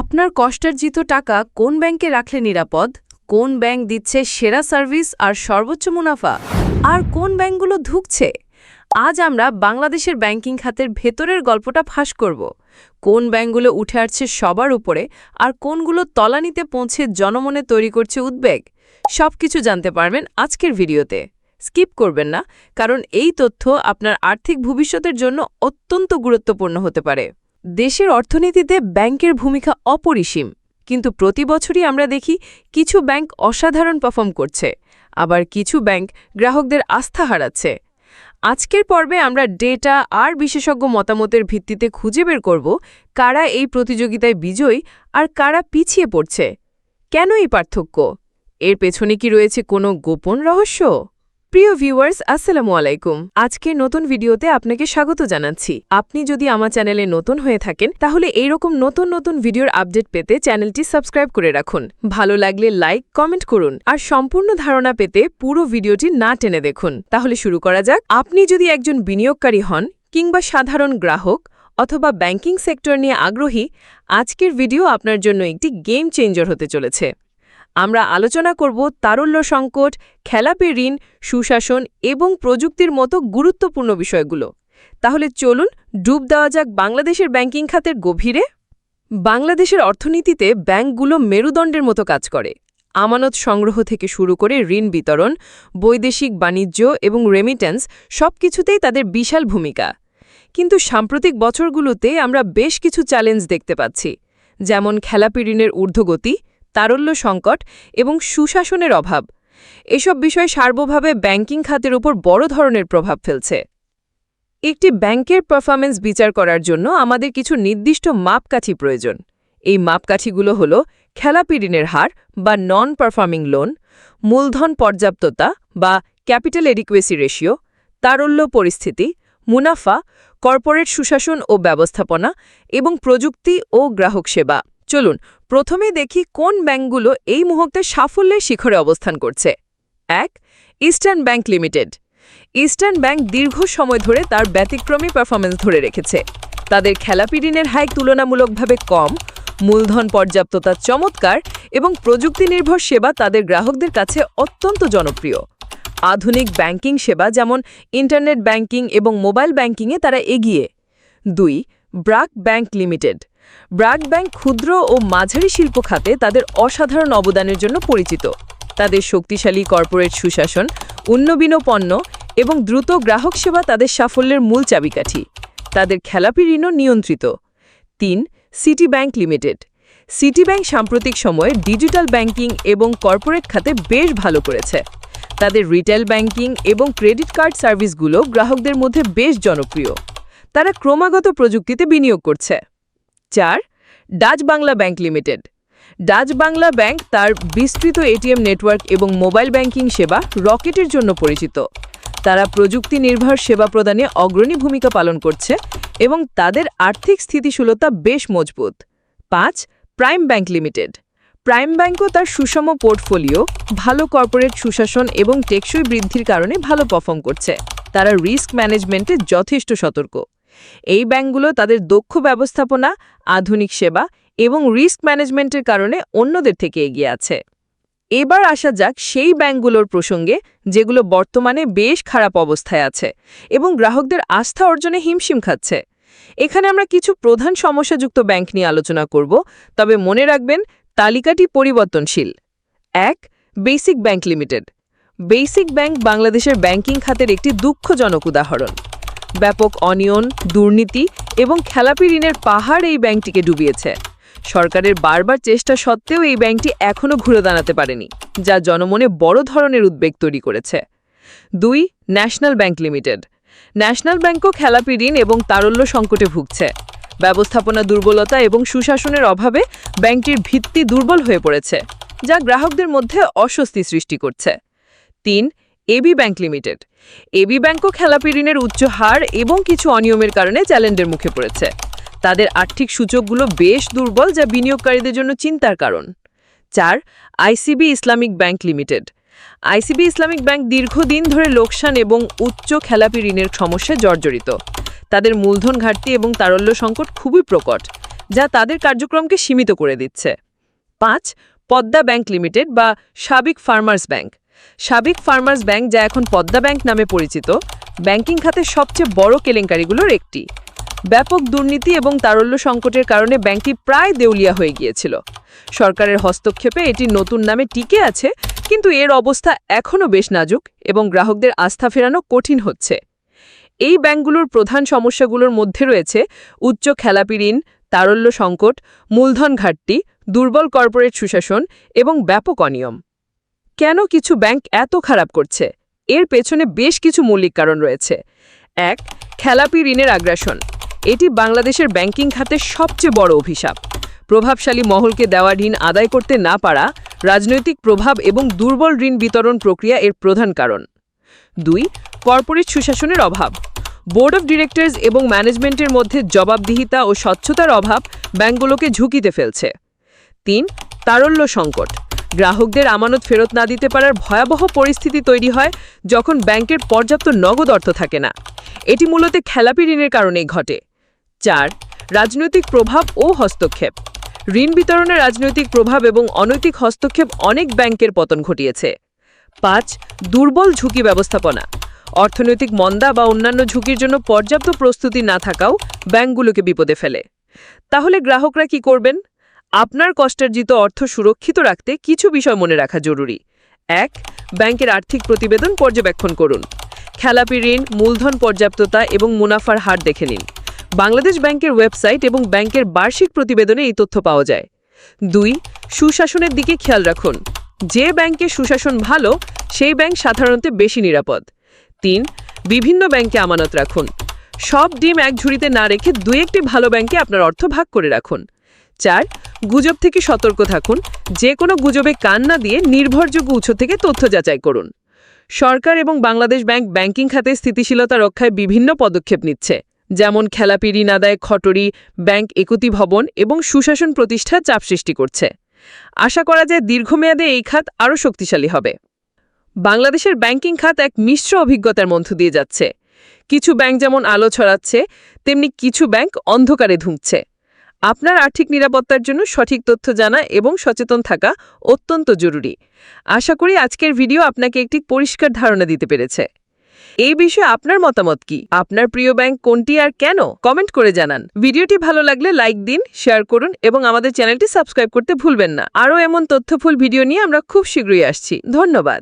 আপনার কষ্টার্জিত টাকা কোন ব্যাংকে রাখলে নিরাপদ? কোন ব্যাংক দিচ্ছে সেরা সার্ভিস আর সর্বোচ্চ মুনাফা? আর কোন ব্যাংকগুলো ধুকছে? আজ আমরা বাংলাদেশের ব্যাংকিং খাতের ভেতরের গল্পটা ফাঁস করব। কোন ব্যাংকগুলো উঠে আসছে সবার উপরে আর কোনগুলো তলানিতে পৌঁছে জনমনে তৈরি করছে উদ্বেগ? সবকিছু জানতে পারবেন আজকের ভিডিওতে। স্কিপ করবেন না, কারণ এই তথ্য আপনার আর্থিক ভবিষ্যতের জন্য অত্যন্ত গুরুত্বপূর্ণ হতে পারে। দেশের অর্থনীতিতে ব্যাংকের ভূমিকা অপরিসীম, কিন্তু প্রতি বছরই আমরা দেখি কিছু ব্যাংক অসাধারণ পারফর্ম করছে, আবার কিছু ব্যাংক গ্রাহকদের আস্থা হারাচ্ছে। আজকের পর্বে আমরা ডেটা আর বিশেষজ্ঞ মতামতের ভিত্তিতে খুঁজে বের করব কারা এই প্রতিযোগিতায় বিজয়ী আর কারা পিছিয়ে পড়ছে। কেন এই পার্থক্য? এর পেছনে কি রয়েছে কোনো গোপন রহস্য? প্রিয় ভিউয়ার্স, আসসালামু আলাইকুম। আজকের নতুন ভিডিওতে আপনাকে স্বাগত জানাচ্ছি। আপনি যদি আমার চ্যানেলে নতুন হয়ে থাকেন, তাহলে এইরকম নতুন নতুন ভিডিওর আপডেট পেতে চ্যানেলটি সাবস্ক্রাইব করে রাখুন। ভালো লাগলে লাইক, কমেন্ট করুন আর সম্পূর্ণ ধারণা পেতে পুরো ভিডিওটি না টেনে দেখুন। তাহলে শুরু করা যাক। আপনি যদি একজন বিনিয়োগকারী হন কিংবা সাধারণ গ্রাহক অথবা ব্যাংকিং সেক্টর নিয়ে আগ্রহী, আজকের ভিডিও আপনার জন্য একটি গেম চেঞ্জার হতে চলেছে। আমরা আলোচনা করব তারল্য সংকট, খেলাপি ঋণ, সুশাসন এবং প্রযুক্তির মতো গুরুত্বপূর্ণ বিষয়গুলো। তাহলে চলুন ডুব দেওয়া যাক বাংলাদেশের ব্যাংকিং খাতের গভীরে। বাংলাদেশের অর্থনীতিতে ব্যাংকগুলো মেরুদণ্ডের মতো কাজ করে। আমানত সংগ্রহ থেকে শুরু করে ঋণ বিতরণ, বৈদেশিক বাণিজ্য এবং রেমিটেন্স সবকিছুতেই তাদের বিশাল ভূমিকা। কিন্তু সাম্প্রতিক বছরগুলোতে আমরা বেশ কিছু চ্যালেঞ্জ দেখতে পাচ্ছি। যেমন খেলাপি ঋণের ঊর্ধ্বগতি তারল্য সংকট এবং সুশাসনের অভাব। এসব বিষয় সার্বভাবে ব্যাংকিং খাতের উপর বড় ধরনের প্রভাব ফেলছে। একটি ব্যাংকের পারফরমেন্স বিচার করার জন্য আমাদের কিছু নির্দিষ্ট মাপকাঠি প্রয়োজন। এই মাপকাঠিগুলো হল খেলাপি ঋণের হার বা নন পারফর্মিং লোন মূলধন পর্যাপ্ততা বা ক্যাপিটাল এডিকুয়েসি রেশিও তারল্য পরিস্থিতি, মুনাফা কর্পোরেট সুশাসন ও ব্যবস্থাপনা এবং প্রযুক্তি ও গ্রাহক সেবা। চলুন প্রথমে দেখি কোন ব্যাংকগুলো এই মুহূর্তে সাফল্যের শিখরে অবস্থান করছে। এক, Eastern Bank Limited. Eastern Bank দীর্ঘ সময় ধরে তার ব্যতিক্রমী পারফরমেন্স ধরে রেখেছে। তাদের খেলাপি ঋণের হাইক তুলনামূলকভাবে কম, মূলধন পর্যাপ্ততা চমৎকার এবং প্রযুক্তি নির্ভর সেবা তাদের গ্রাহকদের কাছে অত্যন্ত জনপ্রিয়। আধুনিক ব্যাংকিং সেবা যেমন ইন্টারনেট ব্যাংকিং এবং মোবাইল ব্যাংকিংয়ে তারা এগিয়ে। দুই BRAC Bank Limited. BRAC Bank ক্ষুদ্র ও মাঝারি শিল্প খাতে তাদের অসাধারণ অবদানের জন্য পরিচিত। তাদের শক্তিশালী কর্পোরেট সুশাসন, উন্নবীন পণ্য এবং দ্রুত গ্রাহক সেবা তাদের সাফল্যের মূল চাবিকাঠি। তাদের খেলাপি ঋণও নিয়ন্ত্রিত। তিন, City Bank Limited. City Bank সাম্প্রতিক সময়ে ডিজিটাল ব্যাংকিং এবং কর্পোরেট খাতে বেশ ভালো করেছে। তাদের রিটেল ব্যাংকিং এবং ক্রেডিট কার্ড সার্ভিসগুলো গ্রাহকদের মধ্যে বেশ জনপ্রিয়। তারা ক্রমাগত প্রযুক্তিতে বিনিয়োগ করছে। চার, Dutch Bangla Bank Limited. Dutch Bangla Bank তার বিস্তৃত এটিএম নেটওয়ার্ক এবং মোবাইল ব্যাংকিং সেবা রকেটের জন্য পরিচিত। তারা প্রযুক্তি নির্ভর সেবা প্রদানে অগ্রণী ভূমিকা পালন করছে এবং তাদের আর্থিক স্থিতিশীলতা বেশ মজবুত। পাঁচ, প্রাইম ব্যাংক লিমিটেড। প্রাইম ব্যাংকও তার সুষম পোর্টফোলিও, ভালো কর্পোরেট সুশাসন এবং টেকসই বৃদ্ধির কারণে ভালো পারফর্ম করছে। তারা রিস্ক ম্যানেজমেন্টে যথেষ্ট সতর্ক। এই ব্যাংকগুলো তাদের দক্ষ ব্যবস্থাপনা, আধুনিক সেবা এবং রিস্ক ম্যানেজমেন্টের কারণে অন্যদের থেকে এগিয়ে আছে। এবার আসা যাক সেই ব্যাংকগুলোর প্রসঙ্গে, যেগুলো বর্তমানে বেশ খারাপ অবস্থায় আছে এবং গ্রাহকদের আস্থা অর্জনে হিমশিম খাচ্ছে। এখানে আমরা কিছু প্রধান সমস্যাযুক্ত ব্যাংক নিয়ে আলোচনা করব, তবে মনে রাখবেন, তালিকাটি পরিবর্তনশীল। এক, Basic Bank Limited. Basic Bank বাংলাদেশের ব্যাংকিং খাতের একটি দুঃখজনক উদাহরণ। ব্যাপক অনিয়ন, দুর্নীতি এবং খেলাপি ঋণের পাহাড় এই ব্যাংকটিকে ডুবিয়েছে। সরকারের বারবার চেষ্টা সত্ত্বেও এই ব্যাংকটি এখনও ঘুরে দাঁড়াতে পারেনি, যা জনমনে বড় ধরনের উদ্বেগ তৈরি করেছে। দুই, ন্যাশনাল ব্যাংক লিমিটেড। ন্যাশনাল ব্যাংকও খেলাপি ঋণ এবং তারল্য সংকটে ভুগছে। ব্যবস্থাপনা দুর্বলতা এবং সুশাসনের অভাবে ব্যাংকটির ভিত্তি দুর্বল হয়ে পড়েছে, যা গ্রাহকদের মধ্যে অস্বস্তি সৃষ্টি করছে। তিন, এবি ব্যাংক লিমিটেড। এবি ব্যাংকও খেলাপি ঋণের উচ্চ হার এবং কিছু অনিয়মের কারণে চ্যালেঞ্জের মুখে পড়েছে। তাদের আর্থিক সূচকগুলো বেশ দুর্বল যা বিনিয়োগকারীদের জন্য চিন্তার কারণ। চার ICB Islamic Bank Limited ICB Islamic Bank দীর্ঘদিন ধরে লোকসান এবং উচ্চ খেলাপি ঋণের সমস্যায় জর্জরিত। তাদের মূলধন ঘাটতি এবং তারল্য সংকট খুবই প্রকট, যা তাদের কার্যক্রমকে সীমিত করে দিচ্ছে। পাঁচ, পদ্মা ব্যাংক লিমিটেড বা সাবিক ফার্মার্স ব্যাংক। সাবিক ফার্মার্স ব্যাংক, যা এখন পদ্মা ব্যাংক নামে পরিচিত, ব্যাংকিং খাতের সবচেয়ে বড় কেলেঙ্কারিগুলোর একটি। ব্যাপক দুর্নীতি এবং তারল্য সংকটের কারণে ব্যাংকটি প্রায় দেউলিয়া হয়ে গিয়েছিল। সরকারের হস্তক্ষেপে এটি নতুন নামে টিকে আছে, কিন্তু এর অবস্থা এখনও বেশ নাজুক এবং গ্রাহকদের আস্থা ফেরানো কঠিন হচ্ছে। এই ব্যাংকগুলোর প্রধান সমস্যাগুলোর মধ্যে রয়েছে উচ্চ খেলাপি ঋণ, তারল্য সংকট, মূলধন ঘাটতি, দুর্বল কর্পোরেট সুশাসন এবং ব্যাপক অনিয়ম। কেন কিছু ব্যাংক এত খারাপ করছে? এর পেছনে বেশ কিছু মৌলিক কারণ রয়েছে। এক, খেলাপি ঋণের আগ্রাসন। এটি বাংলাদেশের ব্যাংকিং খাতের সবচেয়ে বড় অভিশাপ। প্রভাবশালী মহলকে দেওয়া ঋণ আদায় করতে না পারা, রাজনৈতিক প্রভাব এবং দুর্বল ঋণ বিতরণ প্রক্রিয়া এর প্রধান কারণ। দুই, কর্পোরেট সুশাসনের অভাব। বোর্ড অফ ডিরেক্টরস এবং ম্যানেজমেন্টের মধ্যে জবাবদিহিতা ও স্বচ্ছতার অভাব ব্যাংকগুলোকে ঝুঁকিতে ফেলছে। তিন, তারল্য সংকট। গ্রাহকদের আমানত ফেরত না দিতে পারার ভয়াবহ পরিস্থিতি তৈরি হয় যখন ব্যাংকের পর্যাপ্ত নগদ অর্থ থাকে না। এটি মূলত খেলাপি ঋণের কারণেই ঘটে। চার, রাজনৈতিক প্রভাব ও হস্তক্ষেপ। ঋণ বিতরণে রাজনৈতিক প্রভাব এবং অনৈতিক হস্তক্ষেপ অনেক ব্যাংকের পতন ঘটিয়েছে। পাঁচ, দুর্বল ঝুঁকি ব্যবস্থাপনা। অর্থনৈতিক মন্দা বা অন্যান্য ঝুঁকির জন্য পর্যাপ্ত প্রস্তুতি না থাকাও ব্যাংকগুলোকে বিপদে ফেলে। তাহলে গ্রাহকরা কি করবেন? আপনার কষ্টার্জিত অর্থ সুরক্ষিত রাখতে কিছু বিষয় মনে রাখা জরুরি। এক, ব্যাংকের আর্থিক প্রতিবেদন পর্যবেক্ষণ করুন। খেলাপি ঋণ, মূলধন পর্যাপ্ততা এবং মুনাফার হার দেখে নিন। বাংলাদেশ ব্যাংকের ওয়েবসাইট এবং ব্যাংকের বার্ষিক প্রতিবেদনে এই তথ্য পাওয়া যায়। দুই, সুশাসনের দিকে খেয়াল রাখুন। যে ব্যাংকে সুশাসন ভালো, সেই ব্যাংক সাধারণত বেশি নিরাপদ। তিন, বিভিন্ন ব্যাংকে আমানত রাখুন। সব ডিম এক ঝুড়িতে না রেখে দুই একটি ভালো ব্যাংকে আপনার অর্থ ভাগ করে রাখুন। চার, গুজব থেকে সতর্ক থাকুন। যে কোনো গুজবে কান না দিয়ে নির্ভরযোগ্য উৎস থেকে তথ্য যাচাই করুন। সরকার এবং বাংলাদেশ ব্যাংক ব্যাংকিং খাতে স্থিতিশীলতা রক্ষায় বিভিন্ন পদক্ষেপ নিচ্ছে। যেমন খেলাপি ঋণ আদায় খটরি, ব্যাংক একতি ভবন এবং সুশাসন প্রতিষ্ঠা চাপ সৃষ্টি করছে। আশা করা যায় দীর্ঘমেয়াদে এই খাত আরও শক্তিশালী হবে। বাংলাদেশের ব্যাংকিং খাত এক মিশ্র অভিজ্ঞতার মধ্য দিয়ে যাচ্ছে। কিছু ব্যাংক যেমন আলো ছড়াচ্ছে, তেমনি কিছু ব্যাংক অন্ধকারে ধুঁকছে। আপনার আর্থিক নিরাপত্তার জন্য সঠিক তথ্য জানা এবং সচেতন থাকা অত্যন্ত জরুরি। আশা করি আজকের ভিডিও আপনাকে একটি পরিষ্কার ধারণা দিতে পেরেছে। এই বিষয়ে আপনার মতামত কি? আপনার প্রিয় ব্যাংক কোনটি আর কেন? কমেন্ট করে জানান। ভিডিওটি ভালো লাগলে লাইক দিন, শেয়ার করুন এবং আমাদের চ্যানেলটি সাবস্ক্রাইব করতে ভুলবেন না। আরও এমন তথ্যফুল ভিডিও নিয়ে আমরা খুব শীঘ্রই আসছি। ধন্যবাদ।